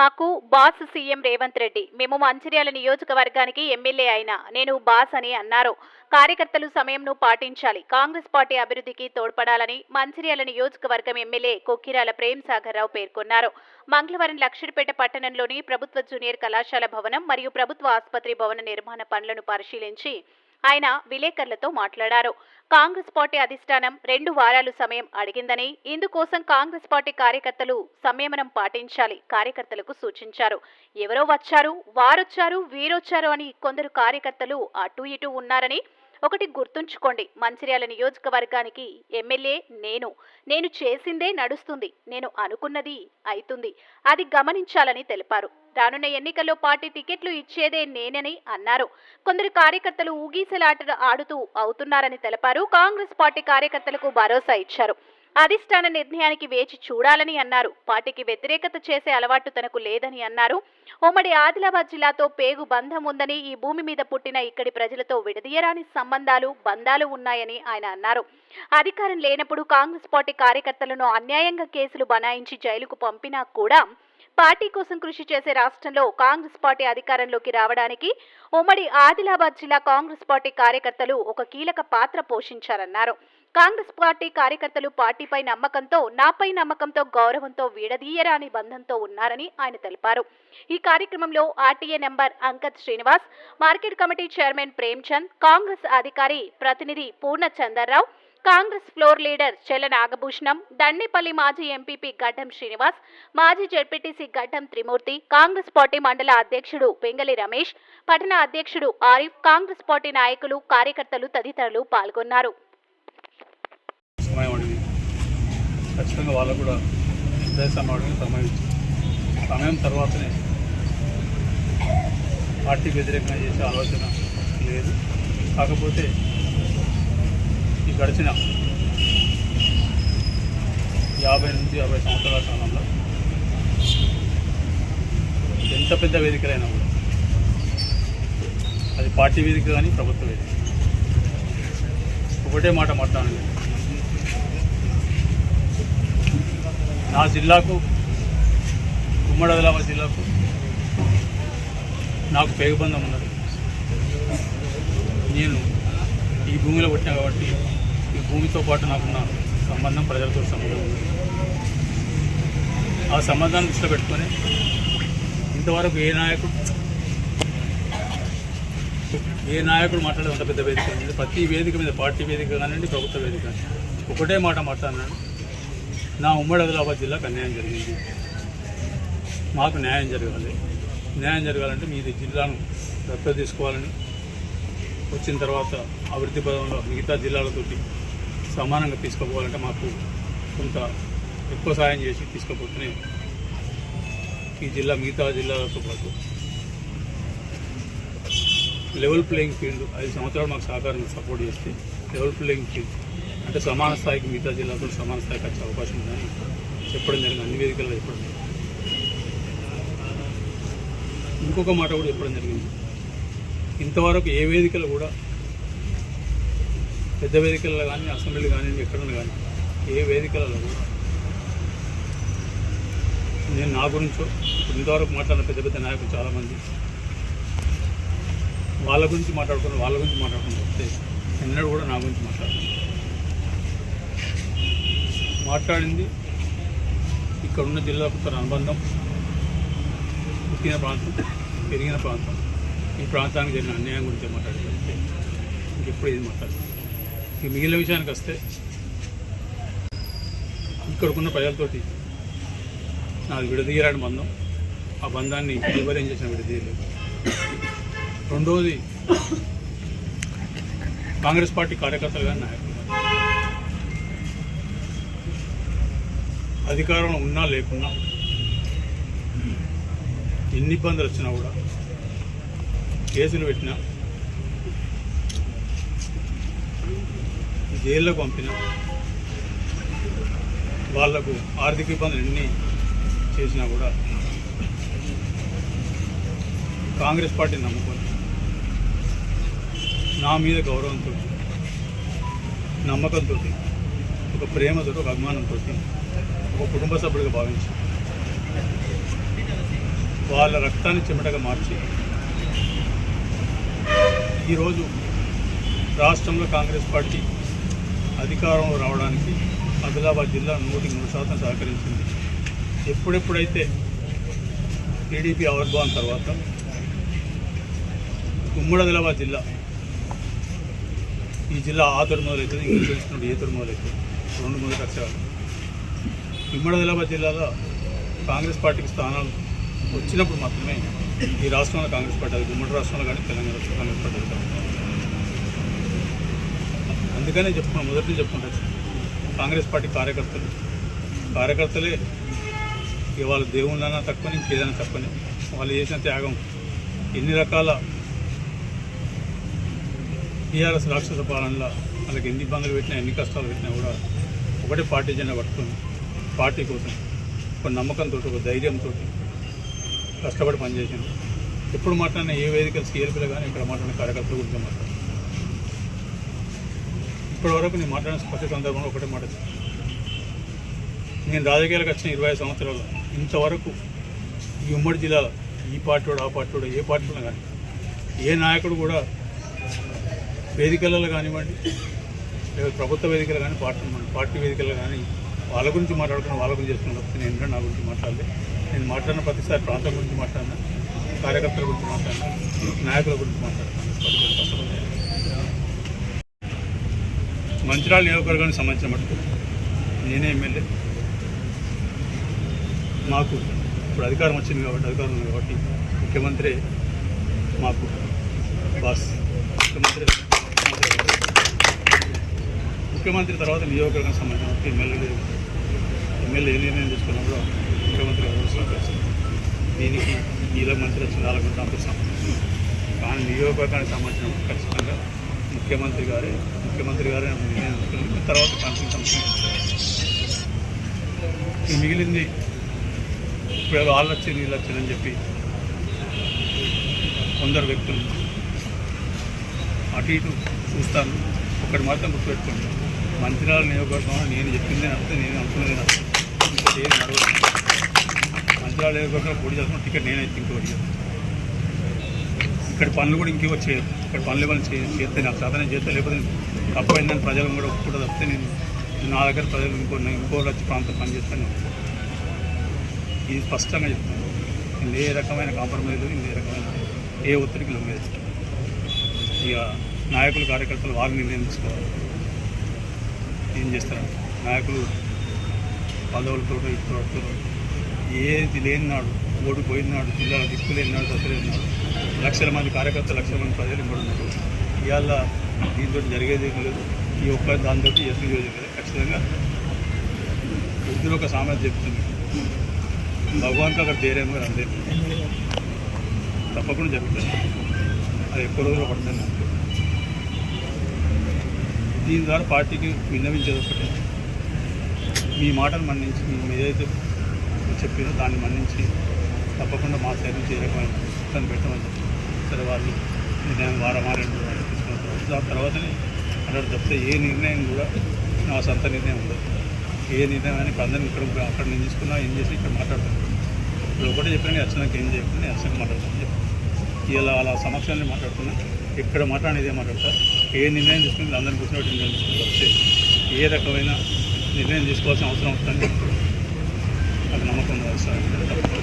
మాకు boss CM Revanth Reddy. మేము మంచిర్యాల నియోజకవర్గానికి ఎమ్మెల్యే అయినా. నేను బాస్ అని అన్నారు. కార్యకర్తలు సమయంను పాటించాలి. కాంగ్రెస్ పార్టీ అభివృద్ధికి తోడ్పడాలని మంచిర్యాల నియోజకవర్గం ఎమ్మెల్యే కొక్కిరాల ప్రేమ్ సాగర్ రావు పేర్కొన్నారు. మంగళవారం లక్షడిపేట పట్టణంలోని ప్రభుత్వ జూనియర్ కళాశాల భవనం మరియు ప్రభుత్వ ఆసుపత్రి భవన నిర్మాణ పనులను పరిశీలించి ఆయన విలేకరులతో మాట్లాడారు. కాంగ్రెస్ పార్టీ అధిష్టానం రెండు వారాలు సమయం అడిగిందని ఇందుకోసం కాంగ్రెస్ పార్టీ కార్యకర్తలు సంయమనం పాటించాలి కార్యకర్తలకు సూచించారు. ఎవరో వచ్చారు వారొచ్చారు వీరొచ్చారు అని కొందరు కార్యకర్తలు అటు ఇటు ఉన్నారని ఒకటి గుర్తుంచుకోండి. మంచిర్యాల నియోజకవర్గానికి ఎమ్మెల్యే నేను. నేను చేసిందే నడుస్తుంది. నేను అనుకున్నది అవుతుంది అది గమనించాలని తెలిపారు. రానున్న ఎన్నికల్లో పార్టీ టికెట్లు ఇచ్చేదే నేనని అన్నారు. కొందరు కార్యకర్తలు ఊగీసలాట ఆడుతూ అవుతున్నారని తెలిపారు. కాంగ్రెస్ పార్టీ కార్యకర్తలకు భరోసా ఇచ్చారు. అధిష్టాన నిర్ణయానికి వేచి చూడాలని అన్నారు. పార్టీకి వ్యతిరేకత చేసే అలవాటు తనకు లేదని అన్నారు. ఉమ్మడి ఆదిలాబాద్ జిల్లాతో పేగు బంధం ఉందని ఈ భూమి మీద పుట్టిన ఇక్కడి ప్రజలతో విడదీయరాని సంబంధాలు బంధాలు ఉన్నాయని ఆయన అన్నారు. అధికారం లేనప్పుడు కాంగ్రెస్ పార్టీ కార్యకర్తలను అన్యాయంగా కేసులు బనాయించి జైలుకు పంపినా కూడా పార్టీ కోసం కృషి చేసే రాష్ట్రంలో కాంగ్రెస్ పార్టీ అధికారంలోకి రావడానికి ఉమ్మడి ఆదిలాబాద్ జిల్లా కాంగ్రెస్ పార్టీ కార్యకర్తలు ఒక కీలక పాత్ర పోషించారన్నారు. కాంగ్రెస్ పార్టీ కార్యకర్తలు పార్టీపై నమ్మకంతో నాపై నమ్మకంతో గౌరవంతో విడదీయరాని బంధంతో ఉన్నారని ఆయన తెలిపారు. ఈ కార్యక్రమంలో RTA number Ankath Srinivas market committee chairman Premchand Congress అధికారి ప్రతినిధి Purna Chandarrao Congress floor leader Chella Nagabhushanam Dandepalli మాజీ ఎంపీపీ గడ్డం శ్రీనివాస్ మాజీ జడ్పీటీసీ గడ్డం త్రిమూర్తి కాంగ్రెస్ పార్టీ మండల అధ్యక్షుడు పెంగలి రమేష్ పట్టణ అధ్యక్షుడు ఆరిఫ్ కాంగ్రెస్ పార్టీ నాయకులు కార్యకర్తలు తదితరులు పాల్గొన్నారు సమయం అడిగి ఖచ్చితంగా వాళ్ళకు కూడా అదే సమయం సమయం సమయం తర్వాతనే పార్టీ వ్యతిరేకంగా చేసే ఆలోచన లేదు. కాకపోతే ఈ గడిచిన యాభై నుంచి యాభై సంవత్సరాల కాలంలో ఎంత పెద్ద వేదికలైనా కూడా అది పార్టీ వేదిక కానీ ప్రభుత్వ వేదిక. ఒకటే మాట మాట్లాడలేదు నా జిల్లాకు ఉమ్మడి ఆదిలాబాద్ జిల్లాకు నాకు పేగబంధం ఉన్నది. నేను ఈ భూమిలో పుట్టినా కాబట్టి ఈ భూమితో పాటు నాకున్న సంబంధం ప్రజలతో సంబంధం ఉంది. ఆ సంబంధాన్ని దృష్టిలో పెట్టుకొని ఇంతవరకు ఏ నాయకుడు ఏ నాయకుడు మాట్లాడే అంత పెద్ద వేదిక ప్రతి వేదిక మీద పార్టీ వేదిక కానివ్వండి ప్రభుత్వ వేదిక ఒకటే మాట మాట్లాడినాను. నా ఉమ్మడి ఆదిలాబాద్ జిల్లాకు అన్యాయం జరిగింది. మాకు న్యాయం జరగాలి. న్యాయం జరగాలంటే మీది జిల్లాను దత్తత తీసుకోవాలని వచ్చిన తర్వాత అభివృద్ధి పదంలో మిగతా జిల్లాలతోటి సమానంగా తీసుకుపోవాలంటే మాకు కొంత ఎక్కువ సాయం చేసి తీసుకుపోతేనే ఈ జిల్లా మిగతా జిల్లాలతో పాటు లెవెల్ ప్లేయింగ్ ఫీల్డ్ ఐదు సంవత్సరాలు మాకు సహకారంగా సపోర్ట్ చేస్తే లెవెల్ ప్లేయింగ్ ఫీల్డ్ అంటే సమాన స్థాయికి మిగతా జిల్లాతో సమాన స్థాయికి వచ్చే అవకాశం ఉందని చెప్పడం జరిగింది. అన్ని వేదికల్లో చెప్పడం జరిగింది. ఇంకొక మాట కూడా చెప్పడం జరిగింది. ఇంతవరకు ఏ వేదికలు కూడా పెద్ద వేదికల్లో కానీ అసెంబ్లీలు కానీ ఎక్కడన్నా కానీ ఏ వేదికలలో కూడా నేను నా గురించో ఇప్పుడు ఇంతవరకు మాట్లాడిన పెద్ద పెద్ద నాయకులు చాలామంది వాళ్ళ గురించి మాట్లాడుకున్న వాళ్ళ గురించి మాట్లాడుకుని వస్తే ఎన్నడూ కూడా నా గురించి మాట్లాడారు మాట్లాడింది. ఇక్కడ ఉన్న జిల్లాకు తన అనుబంధం పుట్టిన ప్రాంతం పెరిగిన ప్రాంతం. ఈ ప్రాంతానికి జరిగిన అన్యాయం గురించి మాట్లాడగలిగితే ఇంకెప్పుడు ఏది మాట్లాడుతుంది ఈ మిగిలిన విషయానికి వస్తే ఇక్కడికున్న ప్రజలతోటి నాది విడదీయరాని బంధం. ఆ బంధాన్ని ఎవరేం చేసిన విడదీయలేదు. రెండవది కాంగ్రెస్ పార్టీ కార్యకర్తలు కానీ నాయకులు. అధికారం అధికారంలో ఉన్నా లేకున్నా ఎన్ని ఇబ్బందులు వచ్చినా కూడా కేసులు పెట్టినా జైల్లో పంపినా వాళ్ళకు ఆర్థిక ఇబ్బందులు ఎన్ని చేసినా కూడా కాంగ్రెస్ పార్టీని నమ్ముకొని నా మీద గౌరవంతో నమ్మకంతో ఒక ప్రేమతో ఒక అభిమానంతో ఒక కుటుంబ సభ్యుడిగా భావించి వాళ్ళ రక్తాన్ని చెమటగా మార్చి ఈరోజు రాష్ట్రంలో కాంగ్రెస్ పార్టీ అధికారంలో రావడానికి ఆదిలాబాద్ జిల్లా నూటికి నూరు శాతం సహకరించింది. ఎప్పుడెప్పుడైతే టీడీపీ ఆవిర్భావం తర్వాత ఉమ్మడి ఆదిలాబాద్ జిల్లా ఈ జిల్లా ఆ తొడి మొదలవుతుంది ఇంకా తెలుసుకున్నాడు ఏ తొడి మొదలవుతుంది రెండు మూడు లక్షలు ఉమ్మడి ఆదిలాబాద్ జిల్లాలో కాంగ్రెస్ పార్టీకి స్థానాలు వచ్చినప్పుడు మాత్రమే ఈ రాష్ట్రంలో కాంగ్రెస్ పార్టీ అది ఉమ్మడి రాష్ట్రంలో కానీ తెలంగాణ రాష్ట్రంలో కాంగ్రెస్ పార్టీ అందుకనే చెప్పుకున్నాం మొదటి చెప్పుకుంటా కాంగ్రెస్ పార్టీ కార్యకర్తలు. కార్యకర్తలే ఇవాళ దేవుళ్ళైనా తక్కువని ఇంకేదైనా తక్కువని. వాళ్ళు చేసిన త్యాగం ఎన్ని రకాల టీఆర్ఎస్ రాక్షస పాలనలో వాళ్ళకి ఎన్ని ఇబ్బందులు పెట్టినా ఎన్ని కష్టాలు పెట్టినా కూడా ఒకటే పార్టీ జెండా పట్టుకొని పార్టీ కోసం ఒక నమ్మకంతో ఒక ధైర్యంతో కష్టపడి పనిచేసాను ఎప్పుడు మాట్లాడినా ఏ వేదికలు సీఎల్పీలో కానీ ఇక్కడ మాట్లాడిన కార్యకర్తల గురించి మాట్లాడారు ఇప్పటివరకు నేను మాట్లాడిన ప్రతి సందర్భంలో ఒకటే మాట నేను రాజకీయాలకు వచ్చిన ఇరవై ఐదు సంవత్సరాలు ఇంతవరకు ఈ ఉమ్మడి జిల్లాలో ఈ పార్టీ ఆ పార్టీ ఏ పార్టీలో కానీ ఏ నాయకుడు కూడా వేదికలలో కానివ్వండి లేదా ప్రభుత్వ వేదికలు కానీ పార్టీ పార్టీ వేదికలు కానీ వాళ్ళ గురించి మాట్లాడుకున్న వాళ్ళ గురించి చేసుకున్న తప్పితే నేను ఏంటో నా గురించి మాట్లాడలేదు నేను మాట్లాడిన ప్రతిసారి ప్రాంతం గురించి మాట్లాడినా కార్యకర్తల గురించి మాట్లాడినా నాయకుల గురించి మాట్లాడతాను మంచిర్యాల నియోజకవర్గానికి సంబంధించిన మటుకు నేనే ఎమ్మెల్యే. మాకు ఇప్పుడు అధికారం వచ్చింది కాబట్టి అధికారం ఉంది కాబట్టి ముఖ్యమంత్రి మాకు బాస్. ముఖ్యమంత్రి ముఖ్యమంత్రి తర్వాత నియోజకవర్గానికి సంబంధించిన ఎమ్మెల్యే. ఎమ్మెల్యే ఏ నిర్ణయం తీసుకున్నా ముఖ్యమంత్రి అవసరం దీనికి నీళ్ళ మంత్రి వచ్చిన నాలుగు గంటలు కానీ నియోజకవర్గానికి సంబంధించిన ఖచ్చితంగా ముఖ్యమంత్రి గారే ముఖ్యమంత్రి గారే నిర్ణయం తీసుకుని తర్వాత కాన్ఫరెన్స్ సంస్థ మిగిలింది ఇప్పుడు వాళ్ళు వచ్చి నీళ్ళు వచ్చిందని చెప్పి కొందరు వ్యక్తులు అటు ఇటు చూస్తాను. ఒకటి మాత్రం గుర్తుపెట్టుకోండి. మంత్రిరాల నియోజకవర్గంలో నేను చెప్పింది నడితే నేను అనుకున్నది నడుస్తుంది ఇంకోటి ఏది నడవదు మంత్రిరాల నియోజకవర్గంలో పోటీ చేస్తున్న టికెట్ నేనైతే ఇంకోటి చేస్తాను ఇక్కడ పనులు కూడా ఇంకో వచ్చాయి ఇక్కడ పనులు ఏమైనా చే చేస్తే నాకు సాధన చేస్తే లేకపోతే తప్పైందని ప్రజలను కూడా ఒప్పుకుంటే తప్పితే నేను నా దగ్గర ప్రజలు ఇంకో ఇంకో వచ్చి ప్రాంతం పనిచేస్తాను ఇది స్పష్టంగా చెప్తాను నేను ఏ రకమైన కాంప్రమైజ్ లేదు ఏ రకమైన ఏ ఒత్తిడికి లొంగేది ఇక నాయకులు కార్యకర్తలు వారు నిర్ణయం తీసుకోవాలి ఏం చేస్తారు? నాయకులు పదవులతో ఇతరులతో ఏది లేనినాడు ఓడిపోయినాడు ఓడిపోయిన నాడు జిల్లాలో దిక్కు లేని లక్షల మంది కార్యకర్తలు లక్షల మంది ప్రజలు కూడా ఉన్నారు. ఇవాళ దీంతో జరిగేది ఏం లేదు. ఈ ఒక్క దాంతో ఎస్పీ లేదు ఖచ్చితంగా ఇద్దరు ఒక సామెత చెప్తుంది. భగవాన్కి అక్కడ ధైర్యం కూడా అందే తప్పకుండా జరుగుతుంది. అది ఎక్కువ రోజులు పడుతుంది. దీని ద్వారా పార్టీకి విన్నవించేది ఒకటి. మీ మాటలు మన్నించి మేము ఏదైతే చెప్పినో దాన్ని మన్నించి తప్పకుండా మా సైడ్ నుంచి ఏ రకమైన ఇబ్బంది పెట్టమని చెప్పి సరే వాళ్ళు నిర్ణయం వారం రెండు తీసుకున్న తర్వాత దాని తర్వాతనే అక్కడ తప్పితే ఏ నిర్ణయం కూడా నా సొంత నిర్ణయం ఉండదు. ఏ నిర్ణయం అని ఇప్పుడు అందరిని ఇక్కడ అక్కడ నేను తీసుకున్నా ఏం చేసి ఇక్కడ మాట్లాడతాను. ఇప్పుడు ఒకటే చెప్పాను అర్చనకి ఏం చెప్పిన అర్చనకి మాట్లాడతాను చెప్పి ఇలా అలా సమక్షాన్ని మాట్లాడుతున్నా ఇక్కడ మాట్లాడేదే మాట్లాడతా. ఏ నిర్ణయం తీసుకుని అందరిని కూర్చున్నట్టు నిర్ణయం తీసుకుని ఏ రకమైన నిర్ణయం తీసుకోవాల్సిన అవసరం వస్తుంది అది నమ్మకం సార్.